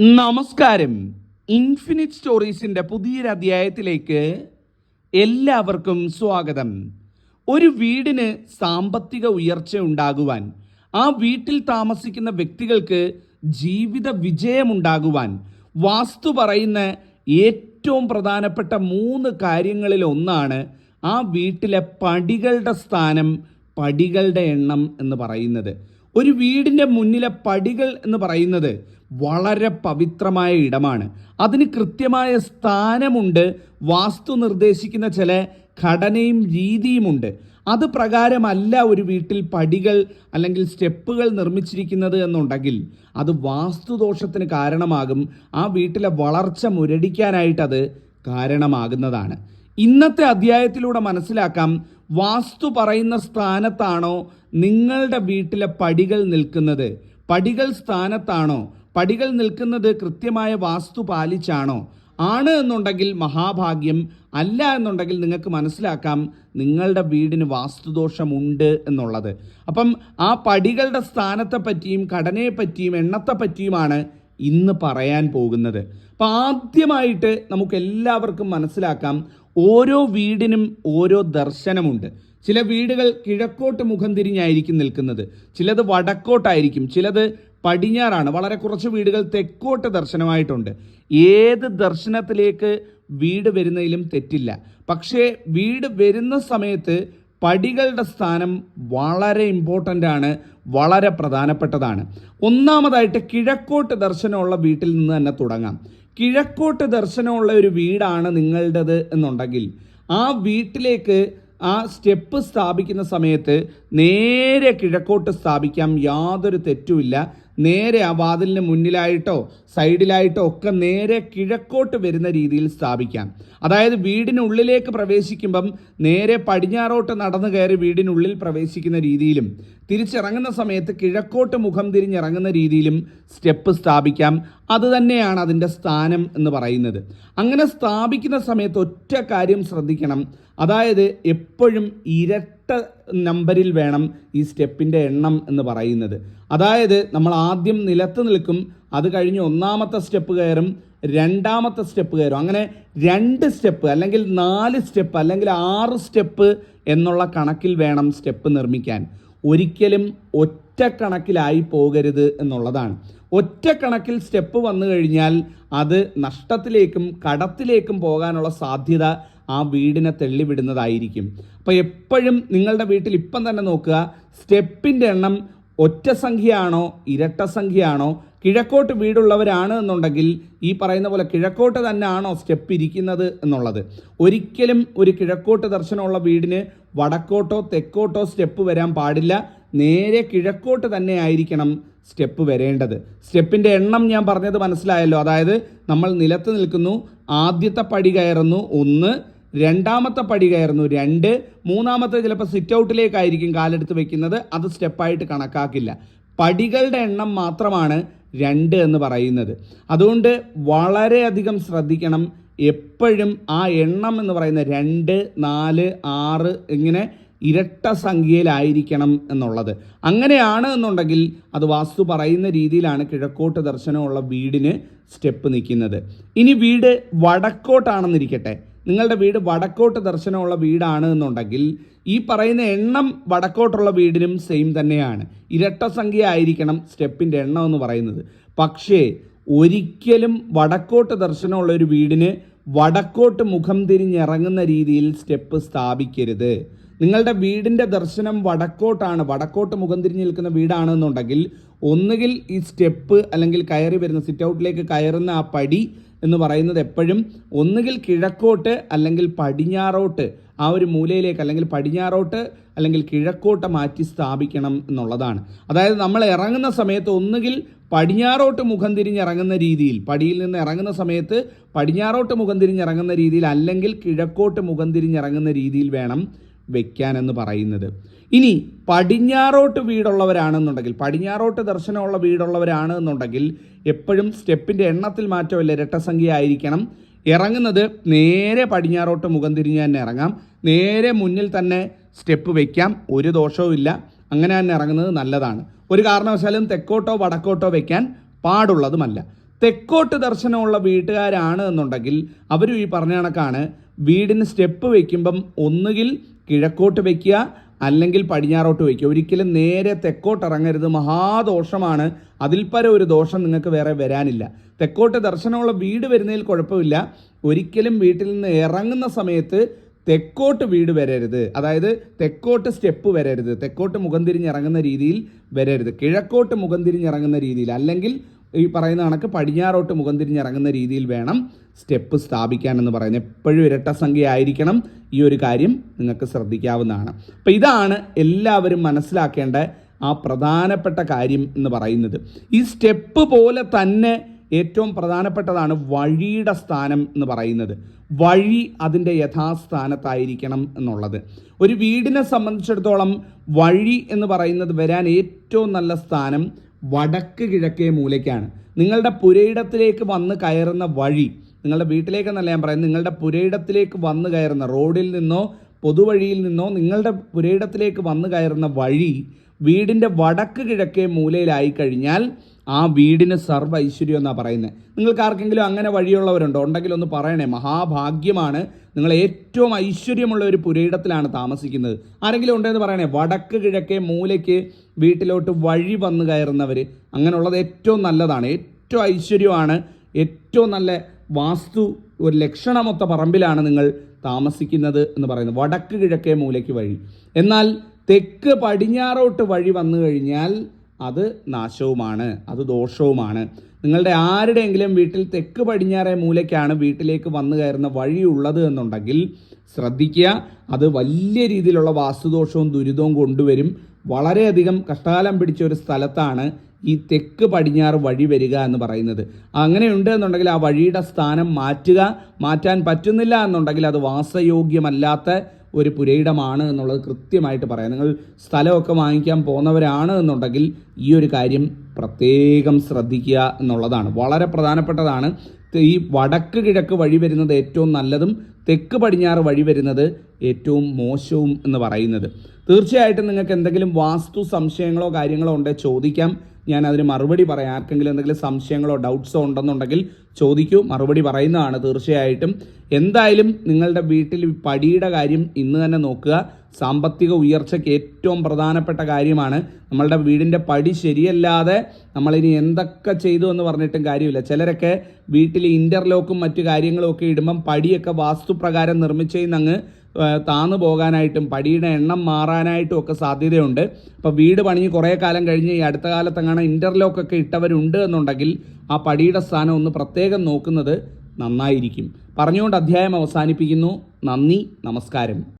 നമസ്കാരം. ഇൻഫിനിറ്റ് സ്റ്റോറീസിന്റെ പുതിയൊരു അധ്യായത്തിലേക്ക് എല്ലാവർക്കും സ്വാഗതം. ഒരു വീടിന് സാമ്പത്തിക ഉയർച്ച ഉണ്ടാകുവാൻ ആ വീട്ടിൽ താമസിക്കുന്ന വ്യക്തികൾക്ക് ജീവിത വിജയമുണ്ടാകുവാൻ വാസ്തു പറയുന്ന ഏറ്റവും പ്രധാനപ്പെട്ട മൂന്ന് കാര്യങ്ങളിൽ ഒന്നാണ് ആ വീട്ടിലെ പടികളുടെ സ്ഥാനം പടികളുടെ എണ്ണം എന്ന് പറയുന്നത്. ഒരു വീടിന്റെ മുന്നിലെ പടികൾ എന്ന് പറയുന്നത് വളരെ പവിത്രമായ ഇടമാണ്. അതിന് കൃത്യമായ സ്ഥാനമുണ്ട് വാസ്തു നിർദ്ദേശിക്കുന്ന ചില ഘടനയും രീതിയുമുണ്ട്. അത് പ്രകാരമല്ല ഒരു വീട്ടിൽ പടികൾ അല്ലെങ്കിൽ സ്റ്റെപ്പുകൾ നിർമ്മിച്ചിരിക്കുന്നത് എന്നുണ്ടെങ്കിൽ അത് വാസ്തുദോഷത്തിന് കാരണമാകും. ആ വീട്ടിലെ വളർച്ച മുരടിക്കാനായിട്ടത് കാരണമാകുന്നതാണ്. ഇന്നത്തെ അധ്യായത്തിലൂടെ മനസ്സിലാക്കാം വാസ്തു പറയുന്ന സ്ഥാനത്താണോ നിങ്ങളുടെ വീട്ടിലെ പടികൾ നിൽക്കുന്നത്? പടികൾ സ്ഥാനത്താണോ പടികൾ നിൽക്കുന്നത് കൃത്യമായ വാസ്തു പാലിച്ചാണോ? ആണ് എന്നുണ്ടെങ്കിൽ മഹാഭാഗ്യം അല്ല എന്നുണ്ടെങ്കിൽ നിങ്ങൾക്ക് മനസ്സിലാക്കാം നിങ്ങളുടെ വീടിന് വാസ്തുദോഷമുണ്ട് എന്നുള്ളത്. അപ്പം ആ പടികളുടെ സ്ഥാനത്തെ പറ്റിയും ഘടനയെ പറ്റിയും എണ്ണത്തെ പറ്റിയുമാണ് ഇന്ന് പറയാൻ പോകുന്നത്. അപ്പം ആദ്യമായിട്ട് നമുക്ക് എല്ലാവർക്കും മനസ്സിലാക്കാം ഓരോ വീടിനും ഓരോ ദർശനമുണ്ട്. ചില വീടുകൾ കിഴക്കോട്ട് മുഖം തിരിഞ്ഞായിരിക്കും നിൽക്കുന്നത്. ചിലത് വടക്കോട്ടായിരിക്കും. ചിലത് പടിഞ്ഞാറാണ്. വളരെ കുറച്ച് വീടുകൾ തെക്കോട്ട് ദർശനമായിട്ടുണ്ട്. ഏത് ദർശനത്തിലേക്ക് വീട് വരുന്നതിലും തെറ്റില്ല. പക്ഷേ വീട് വരുന്ന സമയത്ത് പടികളുടെ സ്ഥാനം വളരെ ഇമ്പോർട്ടന്റ് ആണ് വളരെ പ്രധാനപ്പെട്ടതാണ്. ഒന്നാമതായിട്ട് കിഴക്കോട്ട് ദർശനമുള്ള വീട്ടിൽ നിന്ന് തന്നെ തുടങ്ങാം. കിഴക്കോട്ട് ദർശനമുള്ള ഒരു വീടാണ് നിങ്ങളുടേത് എന്നുണ്ടെങ്കിൽ ആ വീട്ടിലേക്ക് ആ സ്റ്റെപ്പ് സ്ഥാപിക്കുന്ന സമയത്ത് നേരെ കിഴക്കോട്ട് സ്ഥാപിക്കാം യാതൊരു തെറ്റുമില്ല. നേരെ ആ വാതിലിന് മുന്നിലായിട്ടോ സൈഡിലായിട്ടോ ഒക്കെ നേരെ കിഴക്കോട്ട് വരുന്ന രീതിയിൽ സ്ഥാപിക്കാം. അതായത് വീടിനുള്ളിലേക്ക് പ്രവേശിക്കുമ്പം നേരെ പടിഞ്ഞാറോട്ട് നടന്നു കയറി വീടിനുള്ളിൽ പ്രവേശിക്കുന്ന രീതിയിലും തിരിച്ചിറങ്ങുന്ന സമയത്ത് കിഴക്കോട്ട് മുഖം തിരിഞ്ഞിറങ്ങുന്ന രീതിയിലും സ്റ്റെപ്പ് സ്ഥാപിക്കാം. അതുതന്നെയാണ് അതിന്റെ സ്ഥാനം എന്ന് പറയുന്നത്. അങ്ങനെ സ്ഥാപിക്കുന്ന സമയത്ത് ഒറ്റ കാര്യം ശ്രദ്ധിക്കണം. അതായത് എപ്പോഴും ഇരട്ട നമ്പറിൽ വേണം ഈ സ്റ്റെപ്പിന്റെ എണ്ണം എന്ന് പറയുന്നത്. അതായത് നമ്മൾ ആദ്യം നിലത്ത് നിൽക്കും അത് കഴിഞ്ഞ് ഒന്നാമത്തെ സ്റ്റെപ്പ് കയറും രണ്ടാമത്തെ സ്റ്റെപ്പ് കയറും. അങ്ങനെ രണ്ട് സ്റ്റെപ്പ് അല്ലെങ്കിൽ നാല് സ്റ്റെപ്പ് അല്ലെങ്കിൽ ആറ് സ്റ്റെപ്പ് എന്നുള്ള കണക്കിൽ വേണം സ്റ്റെപ്പ് നിർമ്മിക്കാൻ. ഒരിക്കലും ഒറ്റ കണക്കിലായി പോകരുത് എന്നുള്ളതാണ്. ഒറ്റ കണക്കിൽ സ്റ്റെപ്പ് വന്നു കഴിഞ്ഞാൽ അത് നഷ്ടത്തിലേക്കും കടത്തിലേക്കും പോകാനുള്ള സാധ്യത ആ വീടിനെ തള്ളിവിടുന്നതായിരിക്കും. അപ്പോൾ എപ്പോഴും നിങ്ങളുടെ വീട്ടിൽ ഇപ്പം തന്നെ നോക്കുക സ്റ്റെപ്പിന്റെ എണ്ണം ഒറ്റ സംഖ്യയാണോ ഇരട്ട സംഖ്യയാണോ കിഴക്കോട്ട് വീടുള്ളവരാണ് എന്നുണ്ടെങ്കിൽ ഈ പറയുന്ന പോലെ കിഴക്കോട്ട് തന്നെ ആണോ സ്റ്റെപ്പ് ഇരിക്കുന്നത് എന്നുള്ളത്. ഒരിക്കലും ഒരു കിഴക്കോട്ട് ദർശനമുള്ള വീടിന് വടക്കോട്ടോ തെക്കോട്ടോ സ്റ്റെപ്പ് വരാൻ പാടില്ല. നേരെ കിഴക്കോട്ട് തന്നെ ആയിരിക്കണം സ്റ്റെപ്പ് വരേണ്ടത്. സ്റ്റെപ്പിന്റെ എണ്ണം ഞാൻ പറഞ്ഞത് മനസ്സിലായല്ലോ. അതായത് നമ്മൾ നിലത്ത് നിൽക്കുന്നു ആദ്യത്തെ പടി കയറുന്നു ഒന്ന് രണ്ടാമത്തെ പടി കയറുന്നു രണ്ട്. മൂന്നാമത്തെ ചിലപ്പോൾ സിറ്റ് ഔട്ടിലേക്കായിരിക്കും കാലെടുത്ത് വെക്കുന്നത്. അത് സ്റ്റെപ്പായിട്ട് കണക്കാക്കില്ല. പടികളുടെ എണ്ണം മാത്രമാണ് രണ്ട് എന്ന് പറയുന്നത്. അതുകൊണ്ട് വളരെയധികം ശ്രദ്ധിക്കണം. എപ്പോഴും ആ എണ്ണം എന്ന് പറയുന്ന രണ്ട് നാല് ആറ് ഇങ്ങനെ ഇരട്ട സംഖ്യയിലായിരിക്കണം എന്നുള്ളത്. അങ്ങനെയാണ് എന്നുണ്ടെങ്കിൽ അത് വാസ്തു പറയുന്ന രീതിയിലാണ് കിഴക്കോട്ട് ദർശനമുള്ള വീടിന് സ്റ്റെപ്പ് നിൽക്കുന്നത്. ഇനി വീട് വടക്കോട്ടാണെന്നിരിക്കട്ടെ. നിങ്ങളുടെ വീട് വടക്കോട്ട് ദർശനമുള്ള വീടാണ് എന്നുണ്ടെങ്കിൽ ഈ പറയുന്ന എണ്ണം വടക്കോട്ടുള്ള വീടിനും സെയിം തന്നെയാണ്. ഇരട്ട സംഖ്യ ആയിരിക്കണം സ്റ്റെപ്പിന്റെ എണ്ണം എന്ന് പറയുന്നത്. പക്ഷേ ഒരിക്കലും വടക്കോട്ട് ദർശനമുള്ള ഒരു വീടിന് വടക്കോട്ട് മുഖം തിരിഞ്ഞിറങ്ങുന്ന രീതിയിൽ സ്റ്റെപ്പ് സ്ഥാപിക്കരുത്. നിങ്ങളുടെ വീടിന്റെ ദർശനം വടക്കോട്ടാണ്. വടക്കോട്ട് മുഖം തിരിഞ്ഞ് നിൽക്കുന്ന വീടാണെന്നുണ്ടെങ്കിൽ ഒന്നുകിൽ ഈ സ്റ്റെപ്പ് അല്ലെങ്കിൽ കയറി വരുന്ന സിറ്റ് ഔട്ടിലേക്ക് കയറുന്ന ആ പടി എന്ന് പറയുന്നത് എപ്പോഴും ഒന്നുകിൽ കിഴക്കോട്ട് അല്ലെങ്കിൽ പടിഞ്ഞാറോട്ട് ആ ഒരു മൂലയിലേക്ക് അല്ലെങ്കിൽ പടിഞ്ഞാറോട്ട് അല്ലെങ്കിൽ കിഴക്കോട്ട് മാറ്റി സ്ഥാപിക്കണം എന്നുള്ളതാണ്. അതായത് നമ്മൾ ഇറങ്ങുന്ന സമയത്ത് ഒന്നുകിൽ പടിഞ്ഞാറോട്ട് മുഖം തിരിഞ്ഞിറങ്ങുന്ന രീതിയിൽ പടിയിൽ നിന്ന് ഇറങ്ങുന്ന സമയത്ത് പടിഞ്ഞാറോട്ട് മുഖം തിരിഞ്ഞിറങ്ങുന്ന രീതിയിൽ അല്ലെങ്കിൽ കിഴക്കോട്ട് മുഖം തിരിഞ്ഞിറങ്ങുന്ന രീതിയിൽ വേണം വെക്കാനെന്ന് പറയുന്നത്. ഇനി പടിഞ്ഞാറോട്ട് വീടുള്ളവരാണെന്നുണ്ടെങ്കിൽ പടിഞ്ഞാറോട്ട് ദർശനമുള്ള വീടുള്ളവരാണ് എന്നുണ്ടെങ്കിൽ എപ്പോഴും സ്റ്റെപ്പിന്റെ എണ്ണത്തിൽ മാറ്റമില്ല ഇരട്ടസംഖ്യ ആയിരിക്കണം ഇറങ്ങുന്നത് നേരെ പടിഞ്ഞാറോട്ട് മുഖം തിരിഞ്ഞ് തന്നെ ഇറങ്ങാം. നേരെ മുന്നിൽ തന്നെ സ്റ്റെപ്പ് വയ്ക്കാം ഒരു ദോഷവുമില്ല അങ്ങനെ തന്നെ ഇറങ്ങുന്നത് നല്ലതാണ്. ഒരു കാരണവശാലും തെക്കോട്ടോ വടക്കോട്ടോ വയ്ക്കാൻ പാടുള്ളതുമല്ല. തെക്കോട്ട് ദർശനമുള്ള വീട്ടുകാരാണ് എന്നുണ്ടെങ്കിൽ അവരും ഈ പറഞ്ഞ കണക്കാണ്. വീടിന് സ്റ്റെപ്പ് വയ്ക്കുമ്പം ഒന്നുകിൽ കിഴക്കോട്ട് വയ്ക്കുക അല്ലെങ്കിൽ പടിഞ്ഞാറോട്ട് വയ്ക്കുക ഒരിക്കലും നേരെ തെക്കോട്ട് ഇറങ്ങരുത് മഹാദോഷമാണ്. അതിൽ പര ഒരു ദോഷം നിങ്ങൾക്ക് വേറെ വരാനില്ല. തെക്കോട്ട് ദർശനമുള്ള വീട് വരുന്നതിൽ കുഴപ്പമില്ല. ഒരിക്കലും വീട്ടിൽ നിന്ന് ഇറങ്ങുന്ന സമയത്ത് തെക്കോട്ട് വീട് വരരുത്. അതായത് തെക്കോട്ട് സ്റ്റെപ്പ് വരരുത്. തെക്കോട്ട് മുഖം തിരിഞ്ഞിറങ്ങുന്ന രീതിയിൽ വരരുത്. കിഴക്കോട്ട് മുഖം തിരിഞ്ഞിറങ്ങുന്ന രീതിയിൽ അല്ലെങ്കിൽ ഈ പറയുന്ന കണക്ക് പടിഞ്ഞാറോട്ട് മുഖം തിരിഞ്ഞിറങ്ങുന്ന രീതിയിൽ വേണം സ്റ്റെപ്പ് സ്ഥാപിക്കാൻ എന്ന് പറയുന്നത്. എപ്പോഴും ഇരട്ട സംഖ്യ ആയിരിക്കണം ഈ ഒരു കാര്യം നിങ്ങൾക്ക് ശ്രദ്ധിക്കാവുന്നതാണ്. അപ്പം ഇതാണ് എല്ലാവരും മനസ്സിലാക്കേണ്ട ആ പ്രധാനപ്പെട്ട കാര്യം എന്ന് പറയുന്നത്. ഈ സ്റ്റെപ്പ് പോലെ തന്നെ ഏറ്റവും പ്രധാനപ്പെട്ടതാണ് വഴിയുടെ സ്ഥാനം എന്ന് പറയുന്നത്. വഴി അതിന്റെ യഥാസ്ഥാനത്തായിരിക്കണം എന്നുള്ളത്. ഒരു വീടിനെ സംബന്ധിച്ചിടത്തോളം വഴി എന്ന് പറയുന്നത് വരാൻ ഏറ്റവും നല്ല സ്ഥാനം വടക്ക് കിഴക്കേ മൂലയ്ക്കാണ്. നിങ്ങളുടെ പുരയിടത്തിലേക്ക് വന്ന് കയറുന്ന വഴി നിങ്ങളുടെ വീട്ടിലേക്കെന്നല്ല ഞാൻ പറയുന്നത് നിങ്ങളുടെ പുരയിടത്തിലേക്ക് വന്ന് കയറുന്ന റോഡിൽ നിന്നോ പൊതുവഴിയിൽ നിന്നോ നിങ്ങളുടെ പുരയിടത്തിലേക്ക് വന്ന് കയറുന്ന വഴി വീടിന്റെ വടക്ക് കിഴക്കേ മൂലയിലായി കഴിഞ്ഞാൽ ആ വീടിന് സർവ ഐശ്വര്യം എന്നാണ് പറയുന്നത് നിങ്ങൾക്ക് ആർക്കെങ്കിലും അങ്ങനെ വഴിയുള്ളവരുണ്ടോ? ഉണ്ടെങ്കിൽ ഒന്ന് പറയണേ. മഹാഭാഗ്യമാണ് നിങ്ങൾ ഏറ്റവും ഐശ്വര്യമുള്ള ഒരു പുരയിടത്തിലാണ് താമസിക്കുന്നത്. ആരെങ്കിലും ഉണ്ടെന്ന് പറയണേ. വടക്ക് കിഴക്കേ മൂലയ്ക്ക് വീട്ടിലോട്ട് വഴി വന്ന് കയറുന്നവർ അങ്ങനെയുള്ളത് ഏറ്റവും നല്ലതാണ്. ഏറ്റവും ഐശ്വര്യമാണ്. ഏറ്റവും നല്ല വാസ്തു ഒരു ലക്ഷണമൊത്ത പറമ്പിലാണ് നിങ്ങൾ താമസിക്കുന്നത് എന്ന് പറയുന്നത്. വടക്ക് കിഴക്കേ മൂലയ്ക്ക് വഴി. എന്നാൽ തെക്ക് പടിഞ്ഞാറോട്ട് വഴി വന്നു കഴിഞ്ഞാൽ അത് നാശവുമാണ് അത് ദോഷവുമാണ്. നിങ്ങളുടെ ആരുടെയെങ്കിലും വീട്ടിൽ തെക്ക് പടിഞ്ഞാറേ മൂലയ്ക്കാണ് വീട്ടിലേക്ക് വന്നു കയറുന്ന വഴിയുള്ളത് എന്നുണ്ടെങ്കിൽ ശ്രദ്ധിക്കുക അത് വലിയ രീതിയിലുള്ള വാസ്തുദോഷവും ദുരിതവും കൊണ്ടുവരും. വളരെയധികം കഷ്ടകാലം പിടിച്ച ഒരു സ്ഥലത്താണ് ഈ തെക്ക് പടിഞ്ഞാറ് വഴി വരിക എന്ന് പറയുന്നത്. അങ്ങനെയുണ്ട് എന്നുണ്ടെങ്കിൽ ആ വഴിയുടെ സ്ഥാനം മാറ്റുക. മാറ്റാൻ പറ്റുന്നില്ല എന്നുണ്ടെങ്കിൽ അത് വാസയോഗ്യമല്ലാത്ത ഒരു പുരയിടമാണ് എന്നുള്ളത് കൃത്യമായിട്ട് പറയാം. നിങ്ങൾ സ്ഥലമൊക്കെ വാങ്ങിക്കാൻ പോകുന്നവരാണ് എന്നുണ്ടെങ്കിൽ ഈ ഒരു കാര്യം പ്രത്യേകം ശ്രദ്ധിക്കുക എന്നുള്ളതാണ്. വളരെ പ്രധാനപ്പെട്ടതാണ് ഈ വടക്ക് കിഴക്ക് വഴി വരുന്നത് ഏറ്റവും നല്ലതും തെക്ക് പടിഞ്ഞാറ് വഴി വരുന്നത് ഏറ്റവും മോശവും എന്ന് പറയുന്നത്. തീർച്ചയായിട്ടും നിങ്ങൾക്ക് എന്തെങ്കിലും വാസ്തു സംശയങ്ങളോ കാര്യങ്ങളോ ഉണ്ടെങ്കിൽ ചോദിക്കാം. ഞാൻ അതിന് മറുപടി പറയാം. ആർക്കെങ്കിലും എന്തെങ്കിലും സംശയങ്ങളോ ഡൗട്ട്സോ ഉണ്ടെന്നുണ്ടെങ്കിൽ ചോദിക്കൂ മറുപടി പറയുന്നതാണ് തീർച്ചയായിട്ടും. എന്തായാലും നിങ്ങളുടെ വീട്ടിൽ പടിയുടെ കാര്യം ഇന്ന് തന്നെ നോക്കുക. സാമ്പത്തിക ഉയർച്ചയ്ക്ക് ഏറ്റവും പ്രധാനപ്പെട്ട കാര്യമാണ് നമ്മളുടെ വീടിന്റെ പടി ശരിയല്ലാതെ നമ്മളിനി എന്തൊക്കെ ചെയ്തു എന്ന് പറഞ്ഞിട്ടും കാര്യമില്ല. ചിലരൊക്കെ വീട്ടിൽ ഇന്റർലോക്കും മറ്റു കാര്യങ്ങളും ഒക്കെ ഇടുമ്പം പടിയൊക്കെ വാസ്തുപ്രകാരം നിർമ്മിച്ചതിനങ്ങ് താന്നു പോകാനായിട്ടും പടിയുടെ എണ്ണം മാറാനായിട്ടും ഒക്കെ സാധ്യതയുണ്ട്. അപ്പോൾ വീട് പണിഞ്ഞ് കുറേ കാലം കഴിഞ്ഞ് ഈ അടുത്ത കാലത്തങ്ങനെ ഇന്റർലോക്ക് ഒക്കെ ഇട്ടവരുണ്ട് എന്നുണ്ടെങ്കിൽ ആ പടിയുടെ സ്ഥാനം ഒന്ന് പ്രത്യേകം നോക്കുന്നത് നന്നായിരിക്കും. പറഞ്ഞുകൊണ്ട് അധ്യായം അവസാനിപ്പിക്കുന്നു. നന്ദി നമസ്കാരം.